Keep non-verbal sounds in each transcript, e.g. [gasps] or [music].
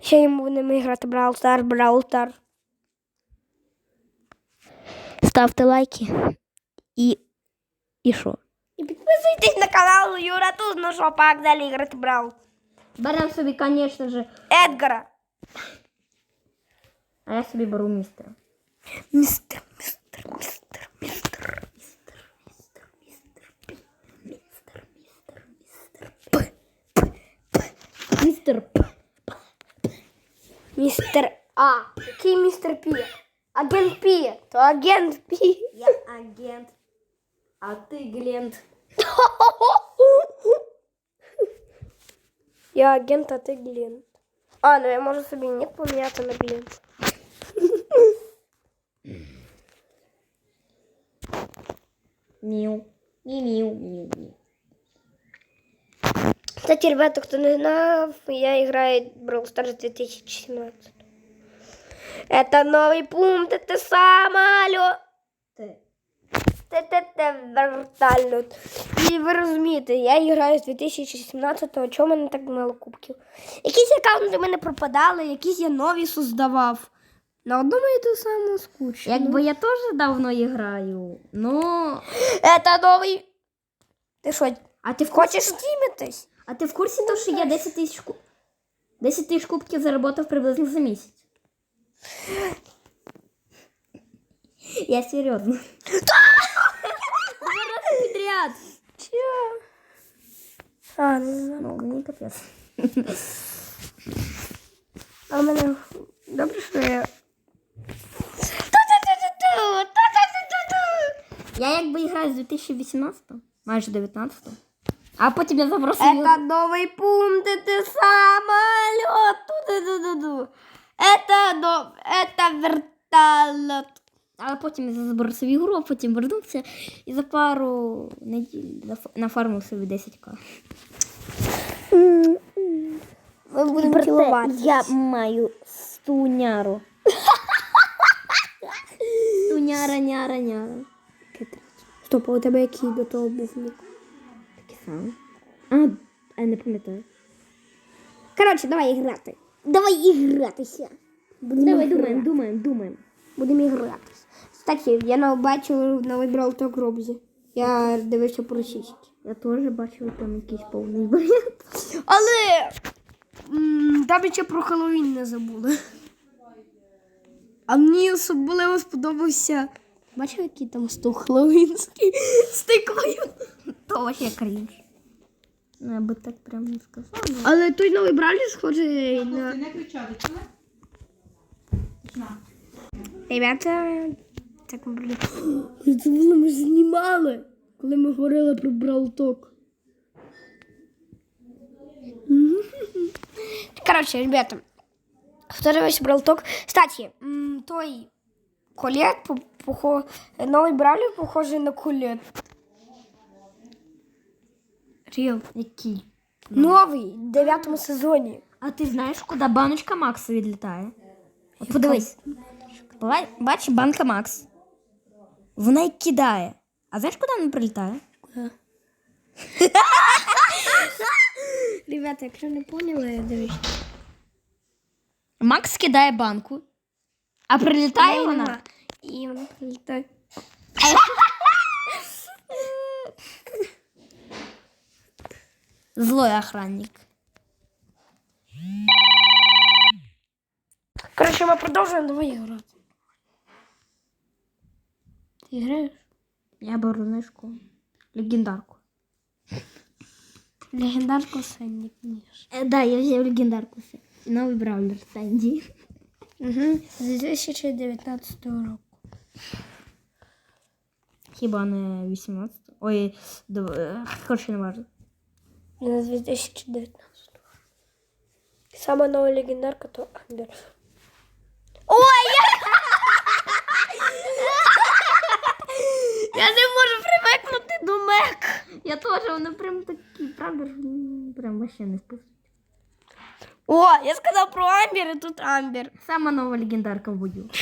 Ще їм будемо грати Brawl Stars, Brawl Stars. Ставте лайки. І. І що? І підписуйтесь на канал Юра Туз, ну що пак далі грати Brawl. Беремо собі, звісно ж. Едгара. А я собі беру містера. Містер, містер, містер, містер. Містер П. Містер А. Який містер Пі? Агент Пі. То агент Пі. Я агент. А ти Глент. [laughs] Я агент, а ти Глент. А, ну я можу собі ник поміняти на Глент. Міу. Міу, міу, міу. Кстати, ребята, кто не знал, я играю в Brawl Stars 2017. Это новый пункт, это самолет. Ти. Це вертольот. І ви розумієте, я граю з 2017-го, чому в мене так мало кубків? Якісь аккаунти в мене пропадали, якісь я нові создавав. На одному і ту саму скучно. Якби я теж давно граю. Ну. Это новий. Ти що, А ти в курсі? хочеш стімитись? А ти в курсі того, що я 10 тисяч ку... 10 тисяч кубків заработав приблизно за місяць? Я серйозно. Два рази підряд. Чо? А, знаю. Ну, мені капець. А в мене добре, що я. Я якби граю з 2018, майже 19. А потім я забросив. Это новый пункт, это самолет. Ту-ду-ду-ду-ду. Это, но... это вертолет. Але потім я забросив ігру, а потім вернувся і за пару неділь наф- нафармив собі 10к. Ми будемо цілувати. я маю стуняру. Стуняра, няра, няра. Стоп, а у тебе який до того був ник? Такий. А, а не пам'ятаю. Коротше, давай грати. Давай ігратися. Будемо Давай думаємо, думаємо, думаємо. Будемо гратись. Кстати, я на- бачу новий Brawl Talk Робзі. Я дивився по російськи. Я теж бачила там якийсь повний варіант. Але там ще про Хеллоуін не забули. А мені особливо сподобався. Бачив, який там стул Хеллоуінський з тиквою. То вообще крінж. Ну, я би так прям не сказала. Але той новий Бравлі схожий на. Не кричати, чули? Ребята, так блін. Це було ми ж знімали, коли ми говорили про Бралток. Коротше, ребята, хто дивився Бралток? Кстати, м, той колет, по- похо... новий Бравлі похожий на колет. Ріл. Який? Новий, в дев'ятому сезоні. А ти знаєш, куди баночка Макса відлітає? От подивись. Ба- Бач, банка Макс. Вона й кидає. А знаєш, куди вона прилітає? Ребята, якщо не поняли, дивіться. Макс кидає банку. А прилітає вона? І вона прилітає. [laughs] Злой охранник. Коротше, ми продовжуємо давай грати. Ти граєш? Я беру знижку. Легендарку. Легендарку Сенні, звісно. Е, да, я взяв легендарку. І новий браулер Сенді. Угу. З 2019 року. Хіба не 18? Ой, е, коротше, не важливо. З 2019 Сама нова легендарка то Амбер. Ой! [laughs] Я, не можу привикнути до мек. Я теж, вони прям такі, правда, прям вообще не спустить. О, я сказав про Амбер, і тут Амбер. Сама нова легендарка в бою. [laughs]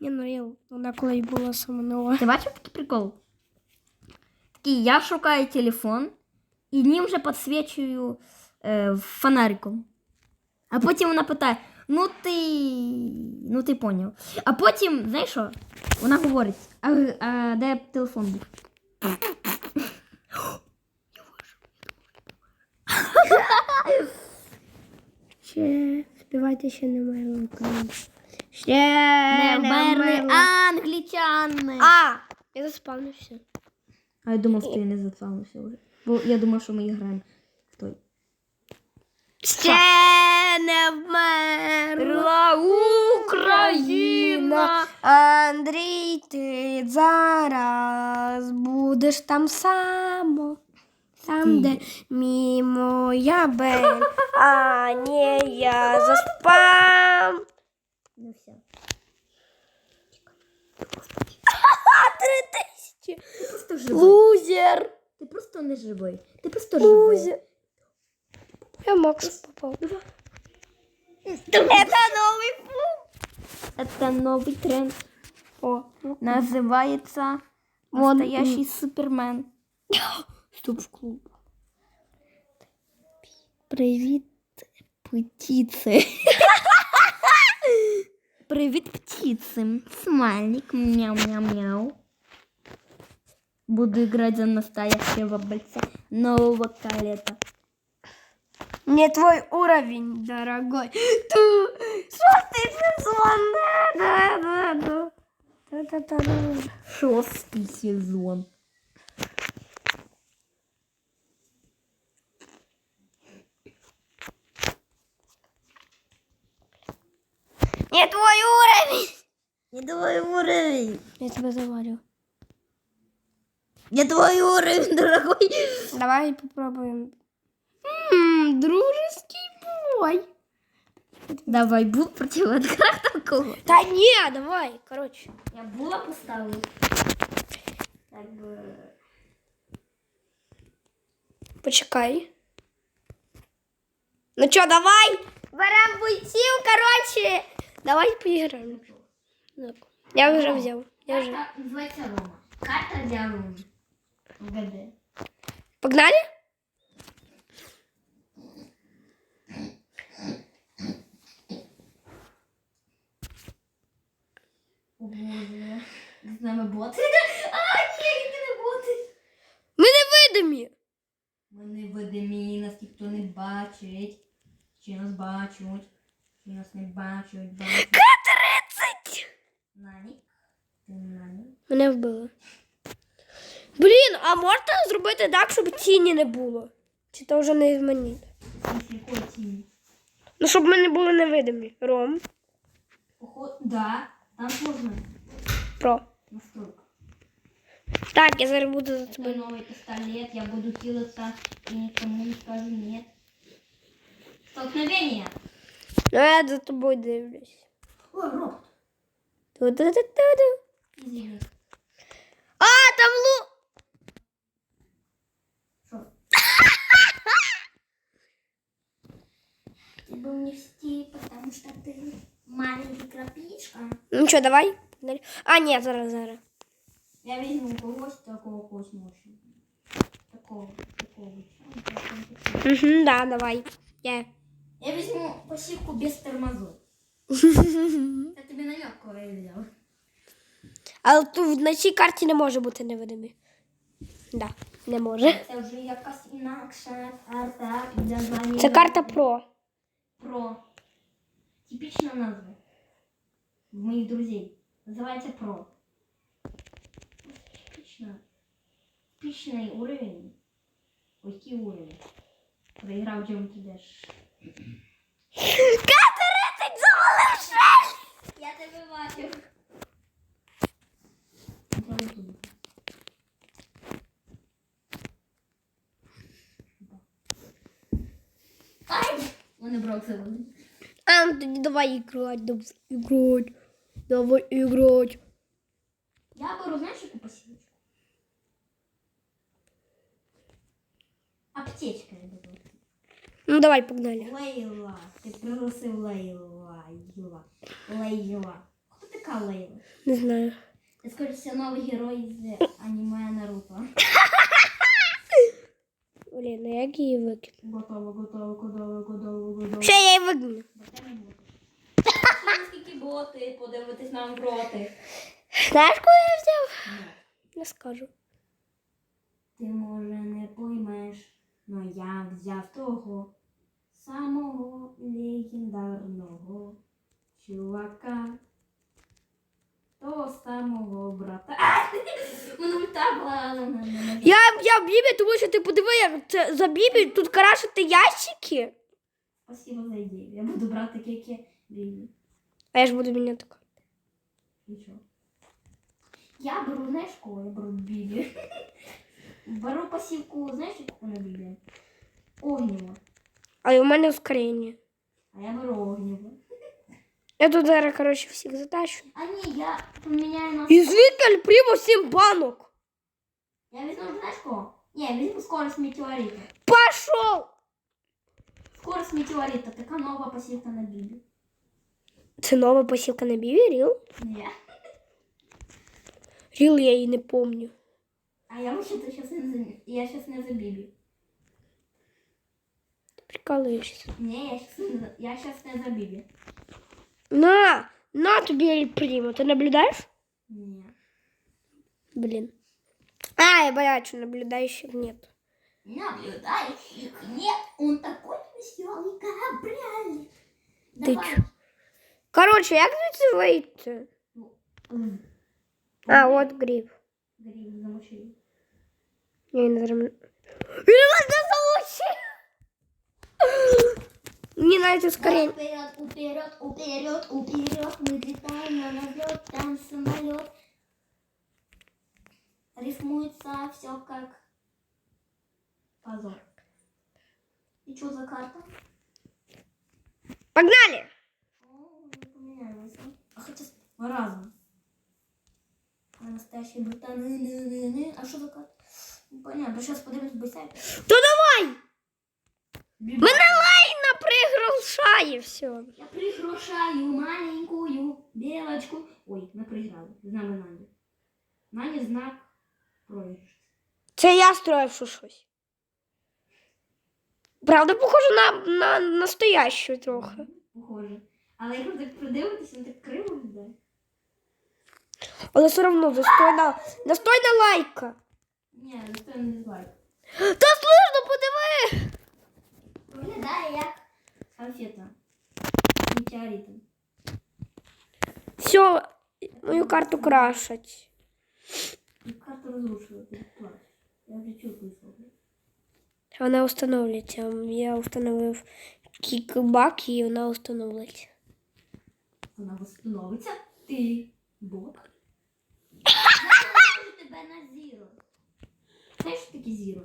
Я ну, я, вона колись була сама нова. Ти бачив такий прикол? Такий, я шукаю телефон і ним же підсвічую е, фонариком. А потім вона питає: ну ти. Ну ти поняв. А потім, знаєш що? Вона говорить, а, а де телефон був? Ще співайте ще не вмерли Ще Не вмерли вмерли. англічани. А, я заспавнився. А я думав, що я не заспавнився вже. Бо я думав, що ми граємо в той. Ще не вмерла Україна. Андрій, ти зараз будеш там само. Там, де мій моя бель, а не я заспам. Ну все. [laughs] Три тисячі. Лузер. Ти просто не живий. Ти просто живий. Лузер. Я Макс попал. Это новый пункт. Это новый тренд. О, Называется Вон, Настоящий Супермен. [gasps] вступ в клуб. Привіт, птиці. [laughs] Привіт, птиці. Смайлик, мяу-мяу-мяу. Буду играть за настоящего бойца нового калета. Не твой уровень, дорогой. [gasps] Ту, шостый сезон. Да, да, да. Да-да-да-да. Шостый сезон. Не твой уровень. Не твой уровень. Я тебя заварю. Не твой уровень, дорогой. Давай попробуем. М, дружеский бой. Давай, бул против Эдгара такого. Да не, давай, короче. Я була поставив. Так би. Почекай. Ну чё, давай. Берем бойців, короче. Давай поіграємо. Так. Я вже взяв. Я вже. Карта називається Рома. Вгадай. Погнали? О боже. З нами боти. [laughs] А, ні, які не боти. Ми невидимі. Ми не видимі, нас ніхто не бачить. Чи нас бачать? Чи нас не бачать? Бачать. К-30. Нані? Ти Нані? Мене вбили. А можна зробити так, щоб тіні не було? Чи то вже не змінити? Ну, щоб ми не були невидимі. Ром. Охо... Да, там можна. Про. Настройка. Так, я зараз буду за тобою. новый пистолет, я буду килаться и никому не скажу нет. Столкновение. Ну, я за тобою дивлюсь. О, робот. Ту-ду-ду-ду-ду. Извини. А, там лу... Ты был не в стиле, потому что ты маленький крапичка. Ну що, давай. Погнали. А, ні, зараз, зараз. Я возьму когось такого когось мощного. Такого, такого. Угу, да, давай. Я. Я возьму пассивку без тормозов. [laughs] Я тебе намек кого я взял. Але тут на цій карті не може бути невидимі. Да, не може. Це вже якась інакша карта під названням. Це карта про. Про. Типичная назва. Моих друзей. Называется Про. Типично. Типичный уровень. Ой, який уровень. Проиграл Geometry Dash. К-30 завалив шесть! Я тебе бачу. Вони брокси вони. А, ну тоді давай іграть, давай іграть. Давай іграть. Я беру, знаєш, яку посілочку? Аптечка я беру. Ну давай, погнали. Лейла. Ти пригласив Лейла. Лейла. Лейла. Хто така Лейла? Не знаю. Це, скоріше всього, новий герой з аніме Наруто. [laughs] Блін, ну як її викину? Готово, готово, готово, готово, готово. Ще я її викину. Скільки боти, подивитись нам проти. Знаєш, коли я взяв? Не скажу. Ти, може, не поймеш, но я взяв того самого легендарного чувака. Того самого брата. Мене ульта була. Я, я Бібі, тому що ти подиви, як це за Бібі тут карашити ящики. Спасибо за ідею. Я буду брати кейки Бібі. А я ж буду міняти. Нічого. Я беру, знаєш кого? Я беру Бібі. [laughs] Беру пасівку, знаєш, яку на Бібі? Огніво. А у мене ускорення. А я беру огніво. Я тут зараз, коротше, всіх затащу. А ні, я поміняю на... І звідти прямо сім банок. Я візьму, знаєш кого? Ні, я візьму скорость метеорита. Пошов! Скорость метеорита, така нова пасівка на Бібі. Це нова посілка на Бібі, Ріл? Ні. Ріл я її не помню. А я вообще-то сейчас не за... Я сейчас не за Бібі. Ти прикалуєшся. Ні, я сейчас не за... Я сейчас не за Бібі. На! На тобі Ель Прімо. Ти наблюдаєш? Ні. Блін. А, я бачу, наблюдающих нет. Наблюдающих нет, он такой веселый корабль. Ти чо? Коротше, як звідси вийти? М. А, от гриб. Гриб замочили. Я не зрозумів. Він вас не залучив! Мені навіть ускорення. Вперед, вперед, вперед, вперед, мы летаем на налет, там самолет. Рифмуется все как позор. И что за карта? Погнали! А хотя с- разом. А настоящий британ. А что за карта? Ну, Понятно, сейчас подивимось быстрее. То давай! Мене лайна приглушає все. Я пригрошаю маленькую белочку. Ой, ми проіграли. З нами. Нані знак проіграш. Це я строїв що щось. Правда, похоже на, на настоящу трохи. Похоже. Але якщо так придивитися, він так криво йде. Але все одно достойна, достойна лайка. Ні, ніхто не дизлайк. Та слышно, подиви! Виглядає як конфета. Метеоритом. Все, мою карту крашать. І карту розрушила, ти плачеш. Я вже чув висловлю. Вона встановлюється. Я встановив кікбак і вона встановиться. Вона встановиться. Ти бот. Я [laughs] поможу тебе на зіро. Знаєш, що таке зіро?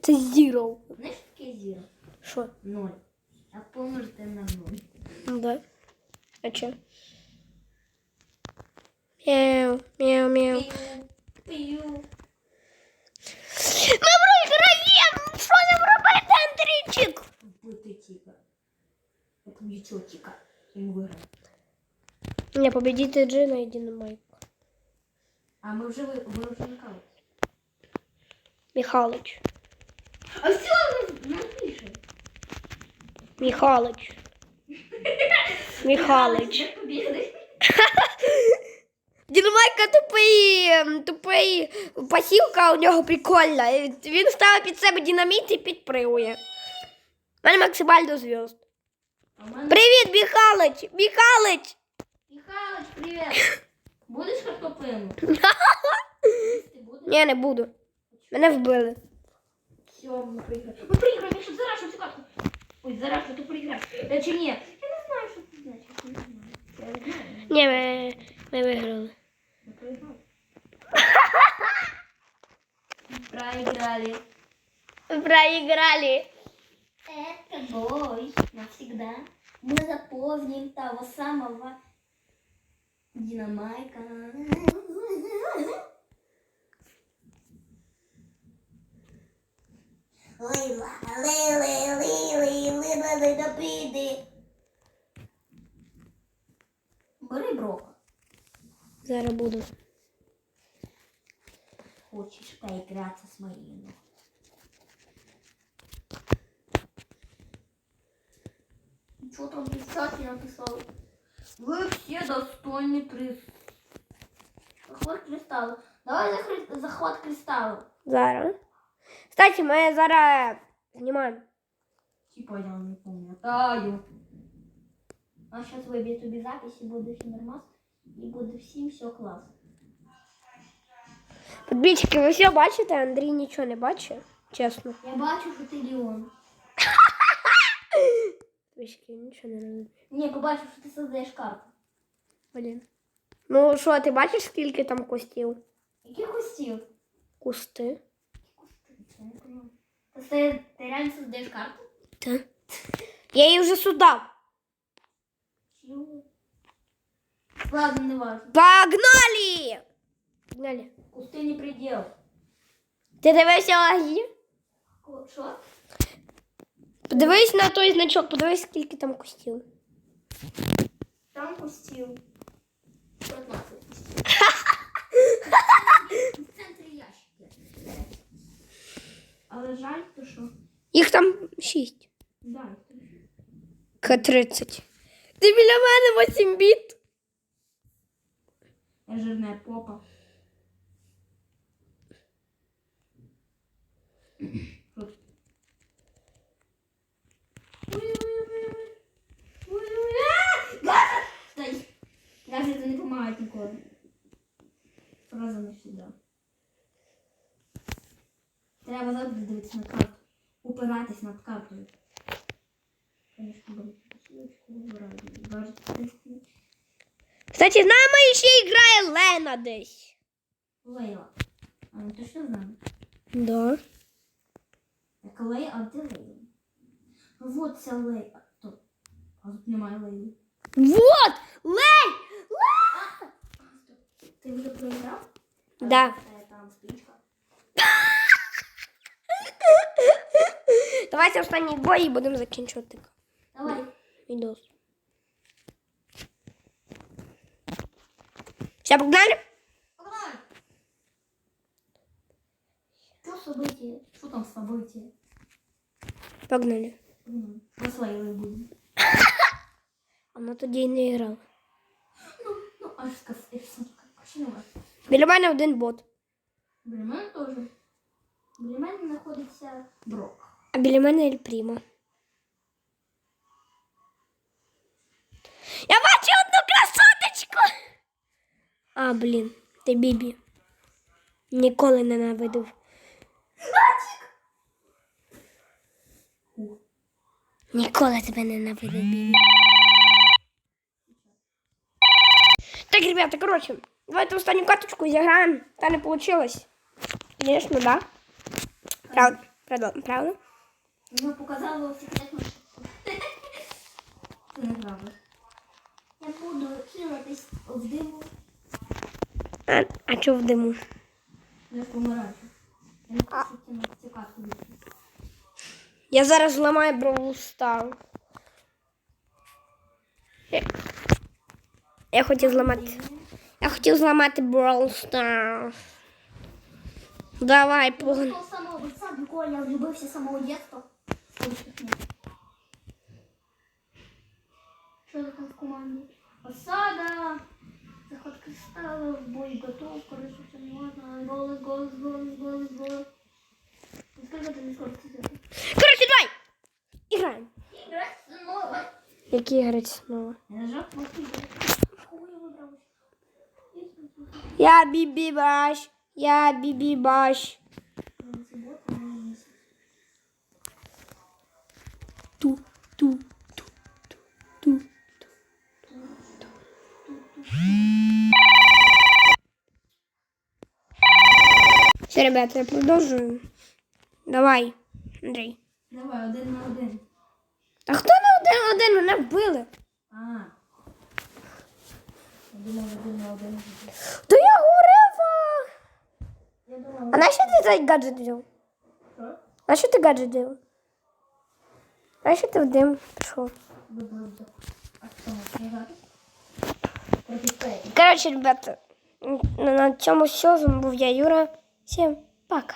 Це зіро. Знаєш, що таке зіро? Що? Ноль. А помножити на ноль. Ну да. А че? Мяу, мяу, мяу. Пию, пию. Ми програємо! Що нам робити, Андрійчик? Бити тіка. Я поб'ю цього тіка. І ми виграємо. Не, победите Джина и Динамайк. А ми вже ви, ви вже накали. Михалыч. А все, нам пише. Михалыч. Михалыч. Для побіди. Динамайка тупий, [laughs] ем, тупий пасівка у нього прикольна. І Він ставить під себе динаміт і підпривує. У мене максимально зв'язд. А в мене... Привіт, Михалыч! Михалыч! Михайлович, привіт. [laughs] Будеш картоплину? Ти [laughs] будеш? Ні, не буду. Мене вбили. Все, ми проіграли. Ми проіграли, я щоб зарашу цю карту. Ой, зарашу, ти проіграв. Е, Чи ні? Я не знаю, що це значить. Я не знаю. Я не знаю. Ні, ми, ми виграли. Мы проиграли. Проиграли. Проіграли. Это бой навсегда. Мы запомним того самого Динамайка. Лила, лили, лили, лила, лила, піди. Бери брока. Зараз буду. Хочеш поігратися з Маріною? Что там писать я написала? Вы все достойны приз. Захват кристалла. Давай захват кристалла. Зара. Кстати, ми зараз знімаємо. Типа я не пам'ятаю. А сейчас виб'є тобі запись і буде все нормас. І буде всім все клас. Подбічки, ви все бачите? Андрій нічого не бачить. Чесно. Я бачу, що ти Леон. Подбічки, нічого не розумію. Ні, побачив, що ти создаєш карту. Блін. Ну що, ти бачиш, скільки там костів? Яких костів? Кусти. Я не понимаю. То ти, ти реально создаєш карту? Та. Я її вже судав. Чего? Ладно, не важно. Погнали! Погнали. Кусти не предел. Ти дивився лагі? Ко- Що? Подивись на той значок, подивись, скільки там кустів. Там кустів. 15 Але жаль, то що? Їх там шість. Да, то що? К-30. Ти біля мене 8 біт. Я жирная попа. Газа это не помогает ніколи. Фраза навсегда. Треба завжди дивитися на карту. Упиратись над картою. Кстати, з нами ще грає Лена десь. Лейла. А ну ти що знаєш? Да. Так Лей, а де Лейла? Вот ця Лей. А, то. А тут немає Лейли. Вот! Лей! Ти вже проіграв? Да. Там спичка. [laughs] Давайте останній бой і будемо закінчувати Давай. відос. Все, погнали? Погнали. Що событие? Що там событие? Погнали. Погнали. Ми з Лейлою будемо. [laughs] Вона тоді й не грала. Ну, ну, аж сказ, Чи не важко. Біля мене один бот. Біля мене теж. Біля мене знаходиться Брок. А біля мене Ель Прімо. Я бачу одну красоточку. А, блін, ти Бібі. Ніколи не ненавидив. Ніколи тебе не ненавидив, Бібі. Так, ребята, короче, давайте останню карточку зіграємо. Та не получилось. Звісно, да. Правда, правда, правда. Ми показали секретну. Ти не грала. Я буду хилитись в диму. А, а чого в диму? Не помираю. Я не хочу цю карту. Я зараз зламаю Brawl Star. Я, я хотів зламати. Я хотів зламати Brawl Star. Давай, погнали. З самого лиця до кого я влюбився з самого дитинства. Що там в команді? Осада. Заход кристаллов, бой готов, короче, все не важно. Голос, голос, голос, голос, голос. Сколько ты не сколько ты Коротше, давай! Іграємо. Играть снова. Які грати знову? Я нажал кнопку. Кого я выбрал? Я Бібі Баш. Я Бібі Баш. Ту, ту, ту, ту, ту. Все, ребята, я продовжую. Давай, Андрій. Давай, один на один. А хто на один-один? Мене вбили. А. Я думав, один на один. То я А нащо ти цей гаджет взяв? А що ти гаджет взяв? А що ти в дим кого? Коротше, ребята, на на цьому все. З вами був я, Юра. Всім пока.